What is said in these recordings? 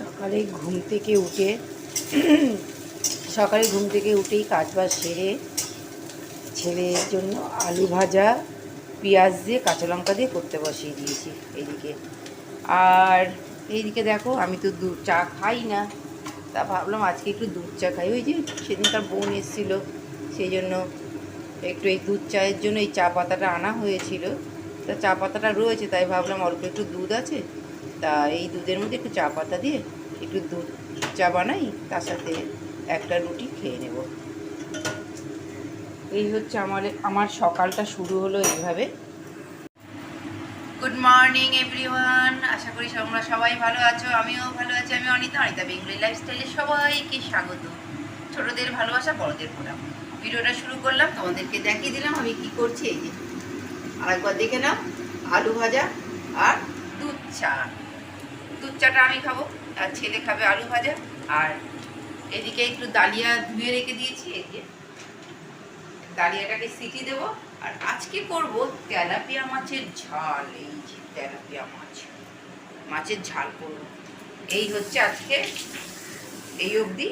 সকালে ঘুম থেকে উঠে, সকালে ঘুম থেকে উঠেই কাজ বাজ সেরে ছেলের জন্য আলু ভাজা, পেঁয়াজ দিয়ে কাঁচা লঙ্কা দিয়ে করতে বসিয়ে দিয়েছি এইদিকে আর এইদিকে দেখো, আমি তো দুধ চা খাই না। তা ভাবলাম আজকে একটু দুধ চা খাই। ওই যে সেদিনকার বোন এসেছিল, সেই জন্য একটু এই দুধ চায়ের জন্য এই চা পাতাটা আনা হয়েছিল। তা চা পাতাটা রয়েছে, তাই ভাবলাম অল্প একটু দুধ আছে। তা এই দুধের মধ্যে একটু চা পাতা দিয়ে একটু দুধ চা বানাই, তার সাথে একটা রুটি খেয়ে নেব। এই হচ্ছে আমার আমার সকালটা শুরু হলো এইভাবে। গুড মর্নিং এভরিওয়ান আশা করি তোমরা সবাই ভালো আছো, আমিও ভালো আছি, আমি অনিতা অনিতা বেঙ্গলি লাইফস্টাইলে সবাইকে স্বাগত। ছোটদের ভালোবাসা, বড়দের প্রণাম ভিডিওটা শুরু করলাম, তোমাদেরকে দেখিয়ে দিলাম আমি কি করছি, এই যে। আরেকবার দেখে নাও, আলু ভাজা আর দুধ চা। দুধ চাটা আমি খাব আর ছেলে খাবে আলু ভাজা, আর এদিকে একটু ডালিয়া ধুয়ে রেখে দিয়েছি, এই যে ডালিয়াটাকে সিটি দেবো, আর আজকে করব তেলাপিয়া মাছের ঝাল, এই যে তেলাপিয়া মাছ, মাছের ঝাল করব। এই হচ্ছে আজকে এই অবধি।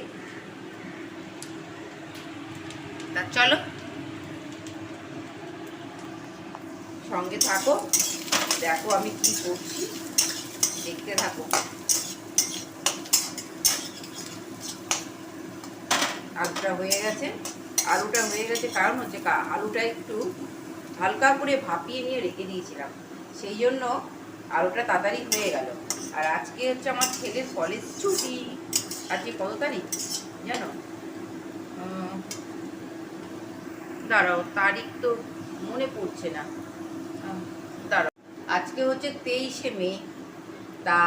তা চলো, সঙ্গে থাকো, দেখো আমি কি করছি। দেখতে থাকো। আলুটা হয়ে গেছে। আলুটা হয়ে গেছে কারণ হচ্ছে আলুটা একটু হালকা করে ভাপিয়ে নিয়ে রেখে দিয়েছিলাম। সেই জন্য আলুটা তাড়াতাড়ি হয়ে গেল। আর আজকে হচ্ছে আমার ছেলের কলেজ ছুটি। আজকে কত তারিখ? জানো? দাঁড়াও, তারিখ তো মনে পড়ছে না। দাঁড়াও। আজকে হচ্ছে তেইশে মে। তা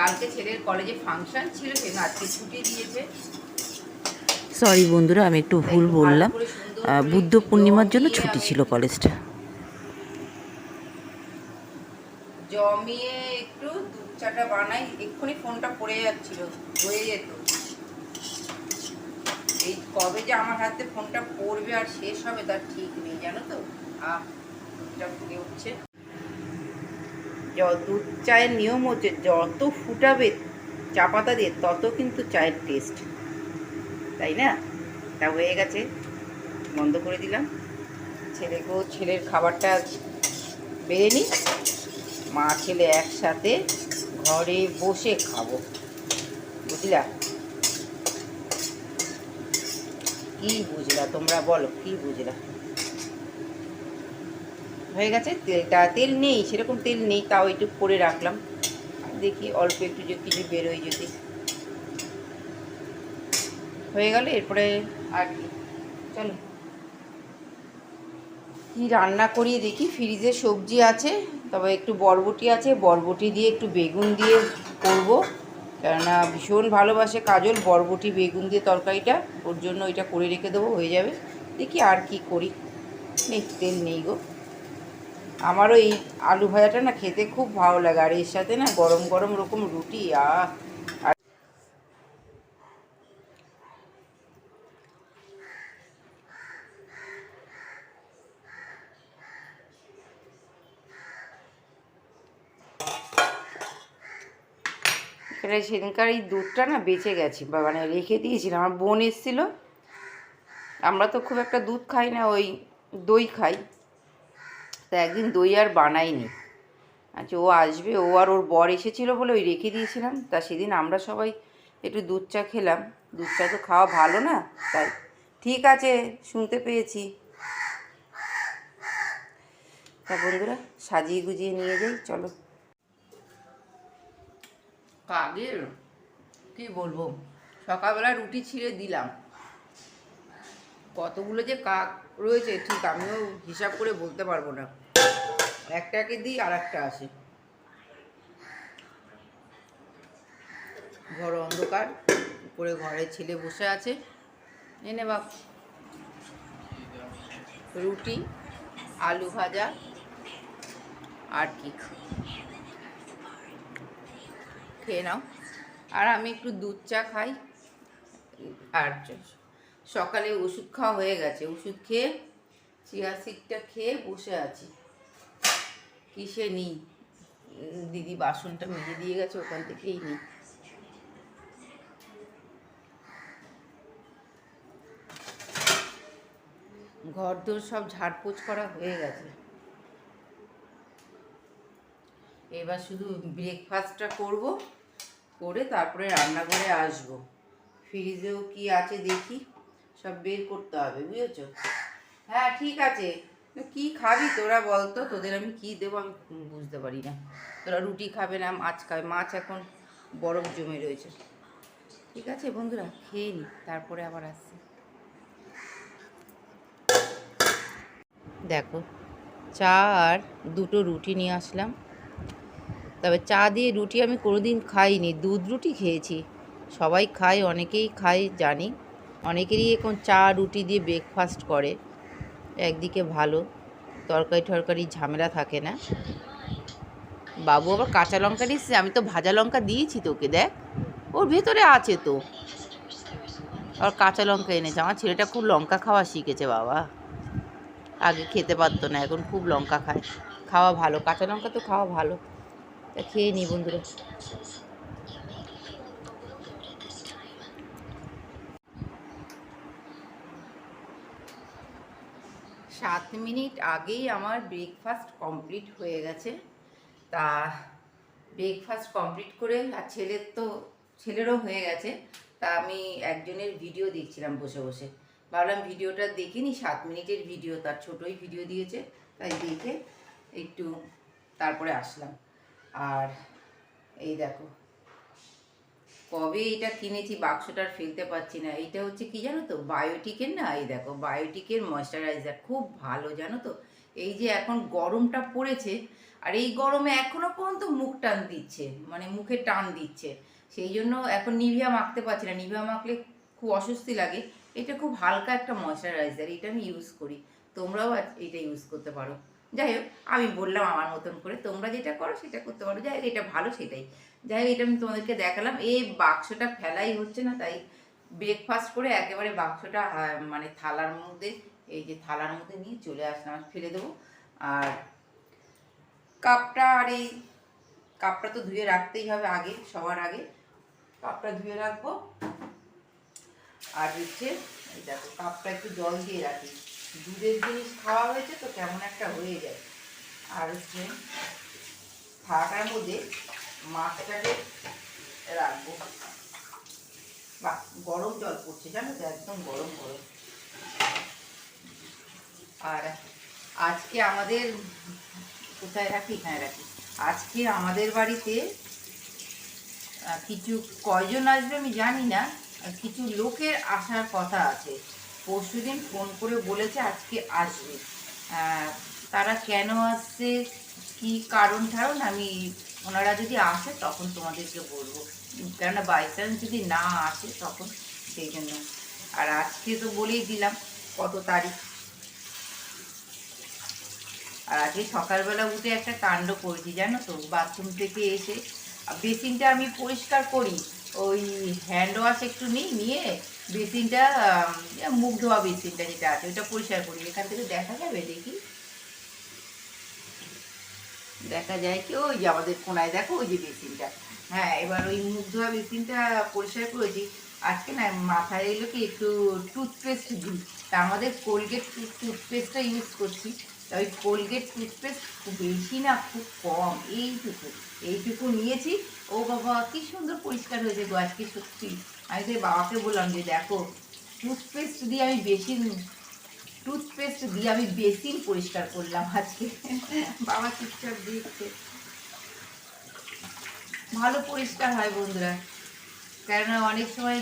কালকে ছেলের কলেজে ফাংশন ছিল সেজন্য আজকে ছুটি দিয়েছে। সরি বন্ধুরা আমি একটু ভুল বললাম। বুদ্ধ পূর্ণিমার জন্য ছুটি ছিল কলেজটা। জমিয়ে একটু দুধ চাটা বানাই এক্ষুনি ফোনটা পড়ে যাচ্ছিল হয়ে যেত। এই কবে যে আমার হাতে ফোনটা পড়বে আর শেষ হবে তার ঠিক নেই জানো তো? আহ দুধটা ফুটে উঠছে। দুধ চায়ের নিয়ম হচ্ছে, যত ফুটাবে চা পাতা দিয়ে, তত কিন্তু চায়ের টেস্ট তাই না? তা হয়ে গেছে। বন্ধ করে দিলাম। ছেলেকেও ছেলের খাবারটা বেড়ে নিই মা, ছেলে একসাথে ঘরে বসে খাব। বুঝলা? কি বুঝলা তোমরা বলো, কি বুঝলা? হয়ে গেছে। তেলটা তেল নেই, সেরকম তেল নেই, তাও একটু করে রাখলাম। দেখি অল্প একটু যে কিছু বেরোয় যদি। হয়ে গেল, এরপরে আর কি। চলো। কি রান্না করি দেখি, ফ্রিজে সবজি আছে, তবে একটু বরবটি আছে, বরবটি দিয়ে একটু বেগুন দিয়ে করব। কেননা ভীষণ ভালোবাসে কাজল, বরবটি, বেগুন দিয়ে তরকারিটা, ওর জন্য ওইটা করে রেখে দেবো, হয়ে যাবে। দেখি আর কি করি। নেই, তেল নেই গো। আমারও এই আলু ভাজাটা না খেতে খুব ভালো লাগে। আর এর সাথে না গরম গরম রকম রুটি, আহ! এটা সেদিনকার এই দুধটা না বেঁচে গেছে, বা মানে রেখে দিয়েছিলাম। আমার বোন এসেছিল। আমরা তো খুব একটা দুধ খাই না, ওই দই খাই। তা একদিন দই আর বানাইনি। আচ্ছা ও আসবে, ও আর ওর বর এসেছিল বলে ওই রেখে দিয়েছিলাম। তা সেদিন আমরা সবাই একটু দুধ চা খেলাম। দুধ চা তো খাওয়া ভালো না, তাই ঠিক আছে, শুনতে পেয়েছি। তা বন্ধুরা, সাজিয়ে গুজিয়ে নিয়ে যাই, চলো। কাগের? কি বলব? সকালবেলা রুটি ছিঁড়ে দিলাম। কতগুলো যে কাক রয়েছে, ঠিক আমিও হিসাব করে বলতে পারব না। একটাকে দিই আর একটা আসে। ঘর অন্ধকার, উপরে ঘরে ছেলে বসে আছে। এনে বাপ। রুটি, আলু ভাজা, আর কি খেয়ে নাও। আর আমি একটু দুধ চা খাই। আর সকালে ওষুধ খাওয়া হয়ে গেছে। ওষুধ খেয়ে, চিয়া সিটটা খেয়ে বসে আছি। কিসে নিই? দিদি বাসনটা মেজে দিয়ে গেছে, ওখান থেকেই নিই। ঘর দোর সব ঝাড়পোছ করা হয়ে গেছে। এবার শুধু ব্রেকফাস্টটা করব, করে তারপরে রান্নাঘরে আসব। ফ্রিজেও কি আছে দেখি, সব বের করতে হবে, বুঝেছ? হ্যাঁ ঠিক আছে। কি খাবি তোরা বলতো তোদের আমি কি দেবো আমি বুঝতে পারি না। তোরা রুটি খাবে না, মাছ খাবে। মাছ এখন বরফ জমে রয়েছে। ঠিক আছে বন্ধুরা, খেয়ে নি, তারপরে আবার আসছি। দেখো, চা আর দুটো রুটি নিয়ে আসলাম। তবে চা দিয়ে রুটি আমি কোনোদিন খাইনি, দুধ রুটি খেয়েছি। সবাই খায়, অনেকেই খায়, জানি। অনেকেরই এখন চা রুটি দিয়ে ব্রেকফাস্ট করে। একদিকে ভালো তরকারি টরকারি ঝামেলা থাকে না। বাবু আবার কাঁচা লঙ্কা দিচ্ছে আমি তো ভাজা লঙ্কা দিয়েছি তোকে, দেখ। ওর ভেতরে আছে তো। আর কাঁচা লঙ্কা এনেছে, আমার ছেলেটা খুব লঙ্কা খাওয়া শিখেছে, বাবা। আগে খেতে পারতো না, এখন খুব লঙ্কা খায়। খাওয়া ভালো, কাঁচা লঙ্কা তো খাওয়া ভালো। তা খেয়ে নি বন্ধুরা সাত মিনিট আগেই আমার ব্রেকফাস্ট কমপ্লিট হয়ে গেছে। তা ব্রেকফাস্ট কমপ্লিট করে আর ছেলের তো, ছেলেরও হয়ে গেছে। তা আমি একজনের ভিডিও দেখছিলাম বসে বসে। ভাবলাম ভিডিওটা দেখিনি সাত মিনিটের ভিডিও তার ছোটোই ভিডিও দিয়েছে। তাই দেখে একটু তারপরে আসলাম। আর এই দেখো কবে এটা কিনেছি বাক্সটার ফেলতে পারছি না। এইটা হচ্ছে কি জানো তো? বায়োটিকের না, এই দেখো, বায়োটিকের ময়শ্চারাইজার খুব ভালো, জানো তো? এই যে এখন গরমটা পড়েছে, আর এই গরমে এখনও পর্যন্ত মুখ টান দিচ্ছে মানে মুখে টান দিচ্ছে। সেই জন্য এখন নিভিয়া মাখতে পারছি না। নিভিয়া মাখলে খুব অস্বস্তি লাগে। এটা খুব হালকা একটা ময়শ্চারাইজার এটা আমি ইউজ করি। তোমরাও এটা ইউজ করতে পারো। যাই হোক, আমি বললাম আমার মতন করে, তোমরা যেটা করো সেটা করতে পারো। যাই হোক, এটা ভালো সেটাই। যাই হোক, এটা আমি তোমাদেরকে দেখালাম। এই বাক্সটা ফেলাই হচ্ছে না, তাই ব্রেকফাস্ট করে একেবারে বাক্সটা মানে থালার মধ্যে, এই যে থালার মধ্যে নিয়ে চলে আসলাম ফেলে দেবো। আর কাপটা, আর এই কাপটা তো ধুয়ে রাখতেই হবে আগে সবার আগে। কাপটা ধুয়ে রাখব। আর হচ্ছে, এই দেখো, কাপটা একটু জল দিয়ে রাখি। দুধের জিনিস খাওয়া হয়েছে তো, কেমন একটা হয়ে যায়। আর হচ্ছে থাকার মধ্যে মাছটাকে রাখব। বাহ, গরম জল পড়ছে, জানো তো, একদম গরম গরম। আর আজকে আমাদের, কোথায় রাখি? হ্যাঁ রাখি। আজকে আমাদের বাড়িতে কিছু, কয়জন আসবে আমি জানি না কিছু লোকের আসার কথা আছে। পরশুদিন ফোন করে বলেছে আজকে আসবে। তারা কেন আসছে, কি কারণ ঠারণ আমি ওনারা যদি আসে, তখন তোমাদেরকে বলব। কেননা বাই চান্স যদি না আসে, তখন সেই জন্য। আর আজকে তো বলেই দিলাম, কত তারিখ। আর আজকে সকালবেলা উঠে একটা কাণ্ড করেছি, জানো তো? বাথরুম থেকে এসে বেসিনটা আমি পরিষ্কার করি। ওই হ্যান্ড ওয়াশ একটু নিই, নিয়ে বেসিনটা মুখ ধোয়া বেসিনটা যেটা আছে, ওইটা পরিষ্কার করি। এখান থেকে দেখা যাবে দেখি দেখা যায় কি, ওই যে আমাদের কোনায় দেখো, ওই যে বেসিনটা। হ্যাঁ এবার ওই মুখ ধোয়া বেসিনটা পরিষ্কার করেছি। আজকে না মাথায় এলো কি, একটু টুথপেস্ট দিই। তা আমাদের কোলগেট টুথপেস্টটা ইউজ করছি। ওই কোলগেট টুথপেস্ট খুব বেশি না, খুব কম। এইটুকু এইটুকু নিয়েছি। ও বাবা, কি সুন্দর পরিষ্কার হয়েছে গো আজকে সত্যি। আমি তো বাবাকে বললাম যে, দেখো টুথপেস্ট দিয়ে আমি বেশি টুথপেস্ট দিয়ে আমি বেসিন পরিষ্কার করলাম আজকে। বাবা চুপচাপ দেখছে ভালো পরিষ্কার হয় বন্ধুরা। কেননা অনেক সময়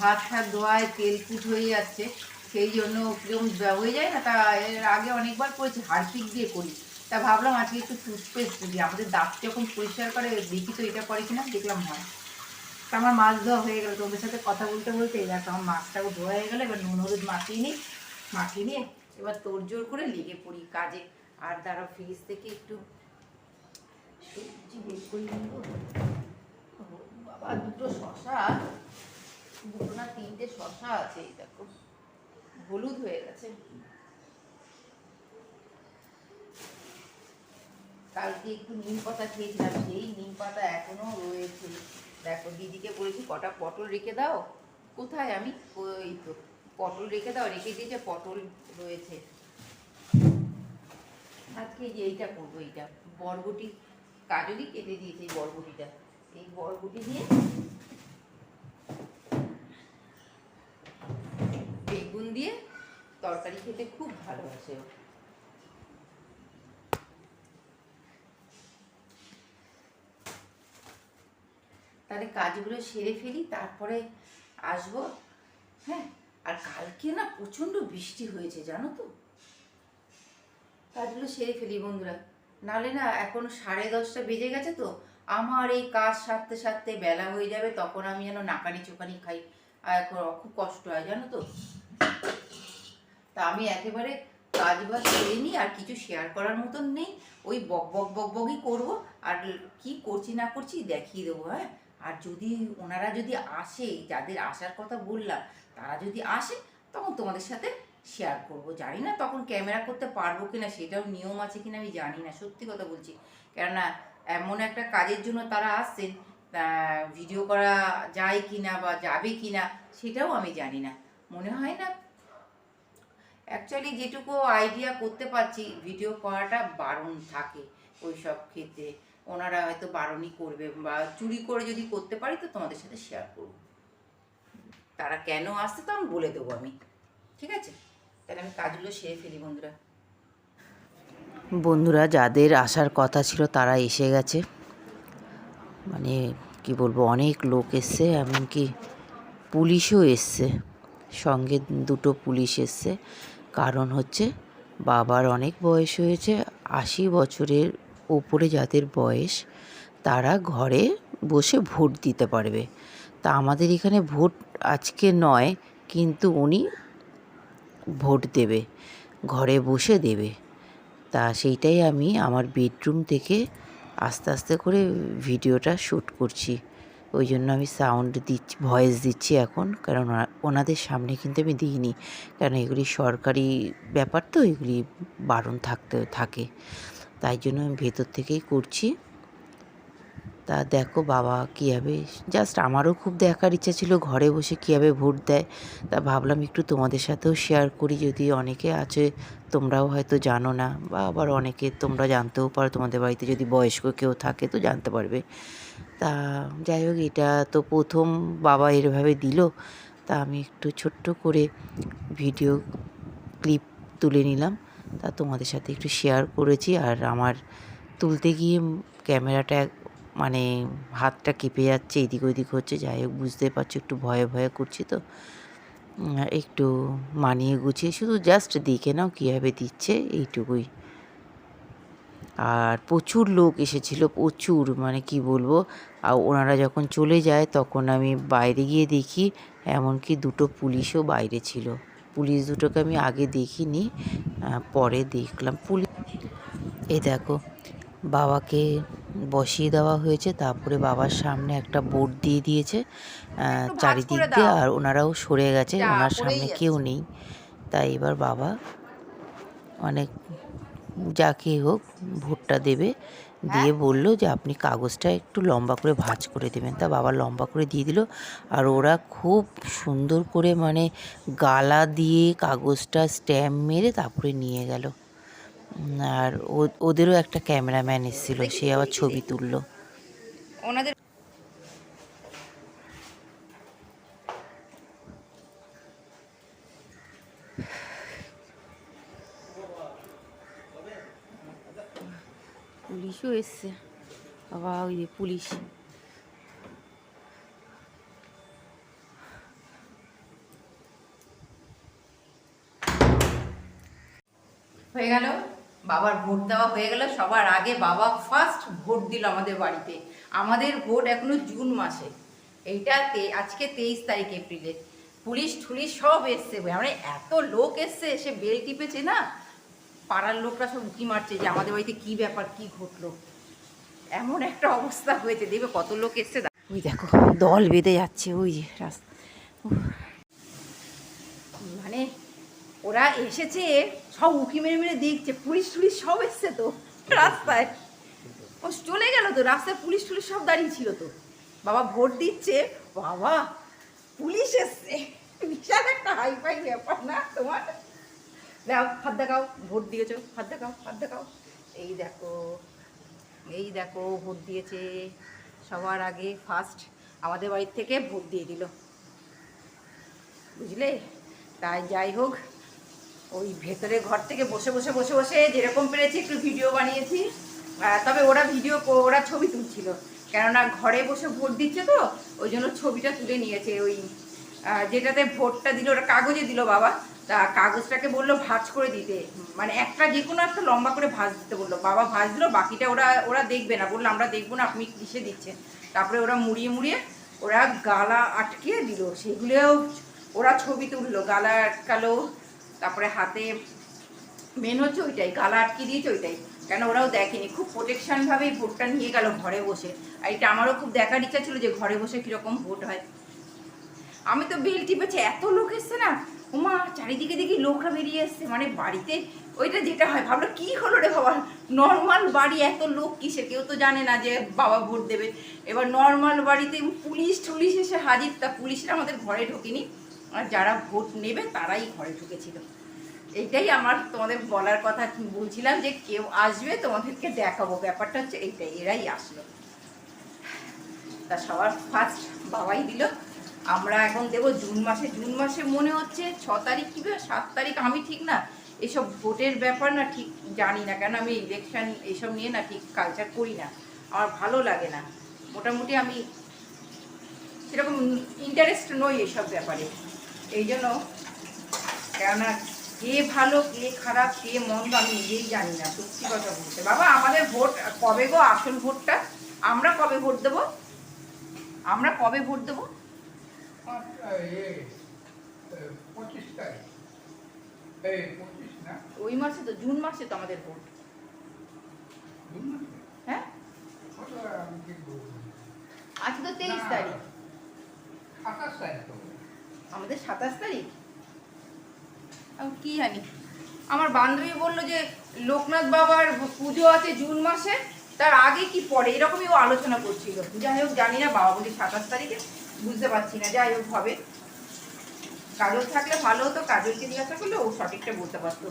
হাত হাত ধোয়ায় তেল কুট হয়ে যাচ্ছে সেই জন্য কীরকম হয়ে যায় না তা এর আগে অনেকবার করেছি হারপিক দিয়ে করি। তা ভাবলাম আজকে একটু টুথপেস্ট দিই। আমাদের দাঁত যখন পরিষ্কার করে দেখি তো এটা করে কিনা দেখলাম হয়। তা আমার মাছ ধোয়া হয়ে গেল তোমাদের সাথে কথা বলতে বলতে এই দেখো আমার মাছটাও ধোয়া হয়ে গেলো এবার নুন হলুদ মাখিয়ে নিই। মাখিয়ে নিয়ে এবার তোড়জোড় করে লেগে পড়ি কাজে। আর তারা ফ্রিজ থেকে একটু সবজি বের করে নেব। বাবা, দুটো শশা দুটো না তিনটে শশা আছে, এই দেখো। হলুদ হয়ে গেছে। কালকে একটু নিম পাতা খেয়েছিলাম, সেই নিম পাতা এখনও রয়েছে। দেখো, দিদিকে বলেছি, কটা পটল রেখে দাও। কোথায় আমি? ওই তো। পটল রেখে দাও, রেখে দিয়েছে পটল রয়েছে। আজকে যে এইটা করব, এইটা। বরবটি, কাজলি কেটে দিয়েছে এই বরবটিটা। এই বরবটি দিয়ে বেগুন দিয়ে তরকারি খেতে খুব ভালোবাসে। তাহলে কাজগুলো সেরে ফেলি, তারপরে আসব হ্যাঁ? আর কালকে না প্রচণ্ড বৃষ্টি হয়েছে, জানো তো? কাজগুলো সেরে ফেলি বন্ধুরা। নালে না এখন সাড়ে দশটা বেজে গেছে তো, আমার এই কাজ সারতে সারতে বেলা হয়ে যাবে, তখন আমি যেন নাকানি চোখানি খাই। আর এখন খুব কষ্ট হয়, জানো তো? তা আমি একেবারে কাজ বাজ করে নিই, আর কিছু শেয়ার করার মতন নেই। ওই বক বক বক বকই করব, আর কি করছি না করছি দেখিয়ে দেবো হ্যাঁ? আর যদি ওনারা যদি আসে, যাদের আসার কথা বললাম, তারা যদি আসে, তখন তোমাদের সাথে শেয়ার করব। জানি না তখন ক্যামেরা করতে পারব কি না সেটাও নিয়ম আছে কিনা আমি জানি না, সত্যি কথা বলছি। কেননা এমন একটা কাজের জন্য তারা আসছেন ভিডিও করা যায় কি না বা যাবে কিনা, সেটাও আমি জানি না। মনে হয় না অ্যাকচুয়ালি যেটুকু আইডিয়া করতে পারছি ভিডিও করাটা বারণ থাকে ওই সব ক্ষেত্রে। ওনারা হয়তো বারণই করবে বা চুরি করে যদি করতে পারি তো তোমাদের সাথে শেয়ার করব। তারা কেন আসছে আমি বলে দেবো আমি। ঠিক আছে? তাহলে আমি কাজগুলো সেরে ফেলি বন্ধুরা। বন্ধুরা, যাদের আসার কথা ছিল তারা এসে গেছে। মানে কি বলব, অনেক লোক এসছে, এমনকি পুলিশও এসছে। সঙ্গে দুটো পুলিশ এসছে। কারণ হচ্ছে বাবার অনেক বয়স হয়েছে, আশি বছরের ওপরে যাদের বয়স, তারা ঘরে বসে ভোট দিতে পারবে। তা আমাদের এখানে ভোট আজকে নয়, কিন্তু উনি ভোট দেবে, ঘরে বসে দেবে। তা সেইটাই আমি আমার বেডরুম থেকে আস্তে আস্তে করে ভিডিওটা শ্যুট করছি। ওই জন্য আমি সাউন্ড দিচ্ছি, ভয়েস দিচ্ছি এখন, কারণ ওনাদের সামনে কিন্তু আমি দিইনি। কারণ এগুলি সরকারি ব্যাপার তো, এগুলি বারণ থাকতে, থাকে। তাই জন্য আমি ভেতর থেকেই করছি। তা দেখো বাবা কীভাবে জাস্ট আমারও খুব দেখার ইচ্ছা ছিল, ঘরে বসে কীভাবে ভোট দেয়। তা ভাবলাম একটু তোমাদের সাথেও শেয়ার করি, যদি অনেকে আছে, তোমরাও হয়তো জানো না, বা আবার অনেকে তোমরা জানতেও পারো, তোমাদের বাড়িতে যদি বয়স্ক কেউ থাকে তো জানতে পারবে। তা যাই হোক, এটা তো প্রথম বাবা এরভাবে দিল। তা আমি একটু ছোট্ট করে ভিডিও ক্লিপ তুলে নিলাম। তা তোমাদের সাথে একটু শেয়ার করেছি। আর আমার তুলতে গিয়ে ক্যামেরাটা মানে হাতটা কেঁপে যাচ্ছে, এদিক ওদিক হচ্ছে, যাই হোক, বুঝতে পারছ, একটু ভয়ে ভয়ে করছি তো। একটু মানিয়ে গুছিয়ে, শুধু জাস্ট দেখে নাও কীভাবে দিচ্ছে, এইটুকুই। আর প্রচুর লোক এসেছিল, প্রচুর মানে কি বলব, আর ওনারা যখন চলে যায়, তখন আমি বাইরে গিয়ে দেখি, এমনকি দুটো পুলিশও বাইরে ছিল। পুলিশ দুটোকে আমি আগে দেখিনি পরে দেখলাম। পুলিশ এই দেখো বাবাকে বসিয়ে দেওয়া হয়েছে তারপরে বাবার সামনে একটা বোর্ড দিয়ে দিয়েছে চারিদিক দিয়ে আর ওনারাও সরে গেছে ওনার সামনে কেউ নেই। তাই এবার বাবা অনেক যাকে হোক ভোটটা দেবে। দিয়ে বলল যে আপনি কাগজটা একটু লম্বা করে ভাঁজ করে দেবেন। তা বাবা লম্বা করে দিয়ে দিল। আর ওরা খুব সুন্দর করে মানে গালা দিয়ে কাগজটা স্ট্যাম্প মেরে তারপরে নিয়ে গেল। আর ওদেরও একটা ক্যামেরাম্যান এসেছিল সে আবার ছবি তুললো। ওনাদের পুলিশও এসছে। বাবা ওই যে পুলিশ। হয়ে গেল। বাবার ভোট দেওয়া হয়ে গেল। সবার আগে বাবা ফার্স্ট ভোট দিল আমাদের বাড়িতে। আমাদের ভোট এখনও জুন মাসে। এইটা আজকে তেইশ তারিখ এপ্রিলে। পুলিশ ঠুলিশ সব এসছে। মানে এত লোক এসছে, সে বেল টিপেছে না? পাড়ার লোকরা সব উকি মারছে যে আমাদের বাড়িতে কি ব্যাপার, কি ঘটলো। এমন একটা অবস্থা হয়েছে। দেখবে কত লোক এসছে। ওই দেখো, দল বেঁধে যাচ্ছে ওই যে রাস্তা। মানে ওরা এসেছে, সব উঁকি মেরে মেরে দেখছে। পুলিশ টুলিশ সব এসছে তো রাস্তায়। ও চলে গেল তো, রাস্তায় পুলিশ টুলিশ সব দাঁড়িয়ে ছিল তো। বাবা ভোট দিচ্ছে, বাবা, পুলিশ এসছে। বিশাল একটা হাই ফাই ব্যাপার না তোমার? দাও হাত দেখাও, ভোট দিয়েছ হাত দেখাও হাত দেখাও। এই দেখো এই দেখো, ভোট দিয়েছে। সবার আগে ফার্স্ট আমাদের বাড়ির থেকে ভোট দিয়ে দিল। বুঝলে? তাই যাই হোক, ওই ভেতরে ঘর থেকে বসে বসে বসে বসে যেরকম পেরেছি একটু ভিডিও বানিয়েছি। তবে ওরা ভিডিও ওরা ছবি তুলছিল। কেননা ঘরে বসে ভোট দিচ্ছে তো, ওই জন্য ছবিটা তুলে নিয়েছে ওই যেটাতে ভোটটা দিল, ওরা কাগজে দিল বাবা। তা কাগজটাকে বলল ভাঁজ করে দিতে। মানে একটা যে কোনো একটা লম্বা করে ভাজ দিতে বলল। বাবা ভাঁজ দিল, বাকিটা ওরা ওরা দেখবে না। বলল, আমরা দেখব না, আপনি কিসে দিচ্ছেন? তারপরে ওরা মুড়িয়ে মুড়িয়ে ওরা গালা আটকে দিল। সেগুলোও ওরা ছবি তুললো, গালা আটকালো। তারপরে হাতে মেন হচ্ছে ওইটাই, গালা আটকে দিয়েছে ওইটাই। কেন ওরাও দেখেনি। খুব প্রোটেকশনভাবেই ভোটটা নিয়ে গেল ঘরে বসে। আর এটা আমারও খুব দেখার ইচ্ছা ছিল যে ঘরে বসে কীরকম ভোট হয়। আমি তো বেল টিপেছি। এত লোক এসছে না ওমা, চারিদিকে দেখি লোকরা বেরিয়ে এসছে। মানে বাড়িতে ওইটা যেটা হয়, ভাবলো কি হলো রে বাবা? নর্মাল বাড়ি, এত লোক কিসে কেউ তো জানে না যে বাবা ভোট দেবে। এবার নর্মাল বাড়িতে পুলিশ টুলিশ এসে হাজির। তা পুলিশরা আমাদের ঘরে ঢোকেনি। আর যারা ভোট নেবে, তারাই ঘরে ঢুকেছিল। এইটাই আমার তোমাদের বলার কথা। বলছিলাম যে কেউ আসবে, তোমাদেরকে দেখাবো। ব্যাপারটা হচ্ছে এইটাই, এরাই আসলো। তা সবার ফার্স্ট বাবাই দিল। আমরা এখন দেবো জুন মাসে। জুন মাসে মনে হচ্ছে ছ তারিখ কি সাত তারিখ, আমি ঠিক না। এসব ভোটের ব্যাপার না ঠিক জানি না, কেন আমি ইলেকশন এসব নিয়ে না ঠিক কালচার করি না। আমার ভালো লাগে না। মোটামুটি আমি সেরকম ইন্টারেস্ট নই এসব ব্যাপারে। এই জন্য কেননা কে ভালো, কে খারাপ, কে মন্দ আমি নিজেই জানি না, সত্যি কথা বলতে। বাবা, আমাদের ভোট কবে গো আসল ভোটটা? আমরা কবে ভোট দেবো? আমরা কবে ভোট দেবো? আচ্ছা, এ, এ, পঁচিশ তারিখ এই পঁচিশ না ওই মাসে তো জুন মাসে তো আমাদের ভোট। জুন মাসে? হ্যাঁ। আজকে তো তেইশ তারিখ। সাতাশ তারিখ তো আমাদের সাতাশ তারিখ। কি জানি। আমার বান্ধবী বলল যে লোকনাথ বাবার পুজো আছে জুন মাসে তার আগে কি পরে এরকমই ও আলোচনা করছিল। যাই হোক জানি না বাবা বলছে সাতাশ তারিখে। বুঝতে পারছি না, যাই হোক হবে। কাজল থাকলে ভালো হতো কাজলকে জিজ্ঞাসা করলে ও সঠিকটা বলতে পারতো।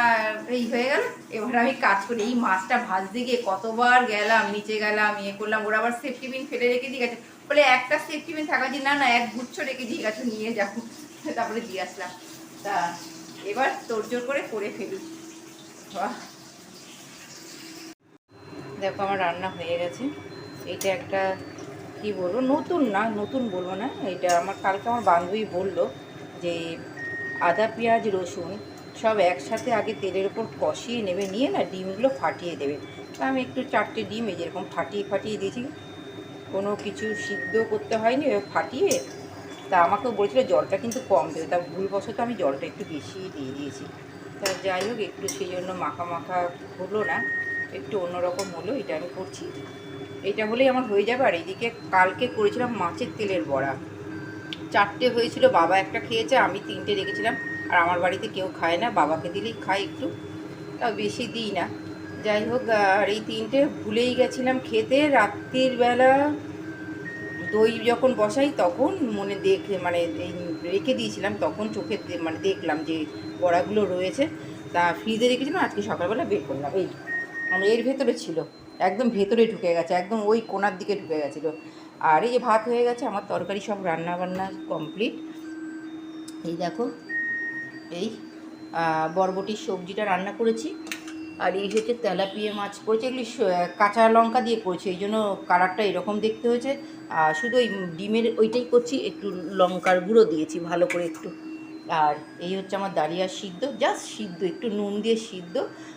আর এই হয়ে গেল, এবার আমি কাজ করি। এই মাছটা ভাজতে গিয়ে কতবার গেলাম, নিচে গেলাম ইয়ে করলাম, ওরা আবার সেফটি বিন ফেলে রেখে দিয়ে গেছে। বলে একটা সেফটি বিন থাকা যে না না, এক গুচ্ছ রেখে দিয়ে গেছে, নিয়ে যাব তারপরে দিয়ে আসলাম। তা এবার তোড়জোড় করে করে ফেলি। দেখো আমার রান্না হয়ে গেছে। এটা একটা কি বলব, নতুন না, নতুন বলব না, এটা আমার, কালকে আমার বান্ধবী বলল যে আদা, পেঁয়াজ, রসুন সব একসাথে আগে তেলের ওপর কষিয়ে নেবে, নিয়ে না ডিমগুলো ফাটিয়ে দেবে। তা আমি একটু চারটে ডিম এই যেরকম ফাটিয়ে ফাটিয়ে দিয়েছি। কোনো কিছু সিদ্ধ করতে হয়নি ফাটিয়ে, তা আমাকেও বলেছিল জলটা কিন্তু কম দেবে, তা ভুলবশত আমি জলটা একটু বেশি দিয়ে দিয়েছি। তা যাই হোক, একটু সেই জন্য মাখা মাখা হলো না, একটু অন্যরকম হলো, এটা আমি করছি। এটা হলেই আমার হয়ে যাবে। আর এদিকে কালকে করেছিলাম মাছের তেলের বড়া। চারটে হয়েছিল, বাবা একটা খেয়েছে, আমি তিনটে রেখেছিলাম। আর আমার বাড়িতে কেউ খায় না, বাবাকে দিলেই খাই একটু। তাও বেশি দিই না। যাই হোক, আর এই তিনটে ভুলেই গেছিলাম খেতে। রাত্রির বেলা দই যখন বসাই, তখন মনে দেখে মানে রেখে দিয়েছিলাম, তখন চোখে মানে দেখলাম যে বড়াগুলো রয়েছে। তা ফ্রিজে রেখেছিলাম, আজকে সকালবেলা বের করলাম। এই মানে এর ভেতরে ছিল। একদম ভেতরে ঢুকে গেছে, একদম ওই কোনার দিকে ঢুকে গেছিল। আর এই যে ভাত হয়ে গেছে, আমার তরকারি সব রান্না বান্না কমপ্লিট এই দেখো, এই বরবটির সবজিটা রান্না করেছি। আর এই হচ্ছে তেলাপিয়া মাছ করেছি, এগুলি কাঁচা লঙ্কা দিয়ে করেছি, এই জন্য কালারটা এরকম দেখতে হয়েছে। আর শুধু ওই ডিমের ওইটাই করছি, একটু লঙ্কার গুঁড়ো দিয়েছি, ভালো করে একটু আর এই হচ্ছে আমার দালিয়া সিদ্ধ জাস্ট সিদ্ধ, একটু নুন দিয়ে সিদ্ধ।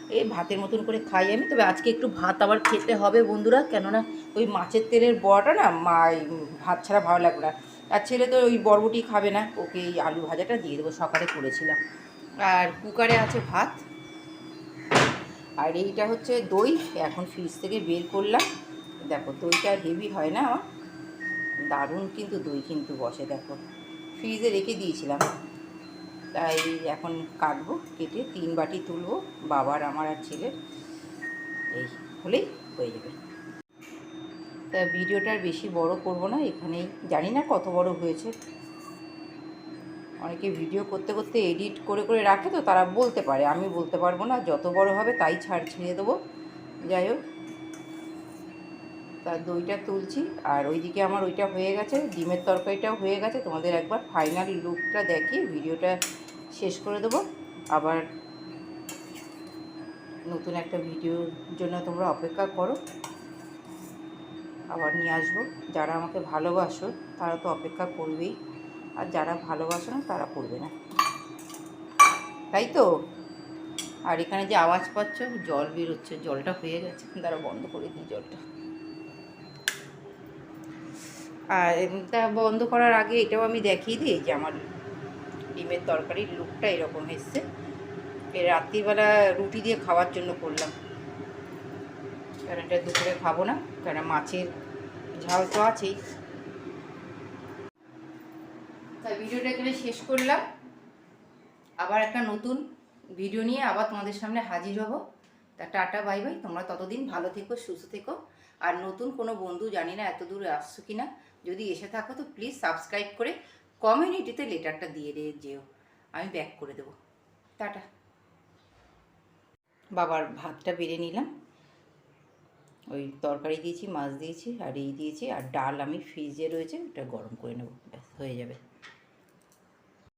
এই ভাতের মতন করে খাই আমি, তবে আজকে একটু ভাত আবার খেতে হবে বন্ধুরা, কেননা ওই মাছের তেলের বড়াটা না মা ভাত ছাড়া ভালো লাগবে না। আর ছেলে তো ওই বরবটি খাবে না, ওকে এই আলু ভাজাটা দিয়ে দেবো, সকালে করেছিলাম। আর কুকারে আছে ভাত। আর এইটা হচ্ছে দই, এখন ফ্রিজ থেকে বের করলাম। দেখো, দইটা হেভি হয় না দারুণ কিন্তু দই কিন্তু বসে, দেখো। ফ্রিজে রেখে দিয়েছিলাম। তাই এখন কাটবো, কেটে তিন বাটি তুলবো, বাবার, আমার আর ছেলের। এই হলেই হয়ে যাবে। তা ভিডিওটা আর বেশি বড় করব না, এখানেই। জানি না কত বড় হয়েছে। অনেকে ভিডিও করতে করতে এডিট করে করে রাখে তো তারা বলতে পারে, আমি বলতে পারব না, যত বড় হবে তাই ছাড় ছেড়ে দেবো। যাই হোক তার দইটা তুলছি। আর ওইদিকে আমার ওইটা হয়ে গেছে, ডিমের তরকারিটাও হয়ে গেছে। তোমাদের একবার ফাইনাল লুকটা দেখিয়ে ভিডিওটা শেষ করে দেবো। আবার নতুন একটা ভিডিওর জন্য তোমরা অপেক্ষা করো। আবার নিয়ে আসব। যারা আমাকে ভালোবাসো, তারা তো অপেক্ষা করবেই। আর যারা ভালোবাসো না, তারা করবে না। তাই তো? আর এখানে যে আওয়াজ পাচ্ছ, জল বেরোচ্ছে, জলটা হয়ে গেছে। তারা বন্ধ করে দিই জলটা। আর তা বন্ধ করার আগে এটাও আমি দেখিয়ে দিই যে আমার ডিমের তরকারির লুকটা এরকম এসছে। এ রাত্রিবেলা রুটি দিয়ে খাওয়ার জন্য করলাম। কারণ এটা দুপুরে খাব না, কারণ মাছের ঝাল তো আছেই। তাই ভিডিওটা এখানে শেষ করলাম। আবার একটা নতুন ভিডিও নিয়ে আবার তোমাদের সামনে হাজির হব। তা টাটা, বাই বাই। তোমরা ততদিন ভালো থেকো, সুস্থ থেকো। আর নতুন কোনো বন্ধু জানি না এত দূরে আসছো কি না যদি এসে থাকো তো প্লিজ সাবস্ক্রাইব করে কমিউনিটিতে লেটারটা দিয়ে দিয়ে যেও। আমি ব্যাক করে দেবো। টাটা। বাবার ভাতটা বেড়ে নিলাম। ওই তরকারি দিয়েছি, মাছ দিয়েছি, আর এই দিয়েছি, আর ডাল আমি ফ্রিজে রয়েছে, ওটা গরম করে নেব। ব্যাস, হয়ে যাবে।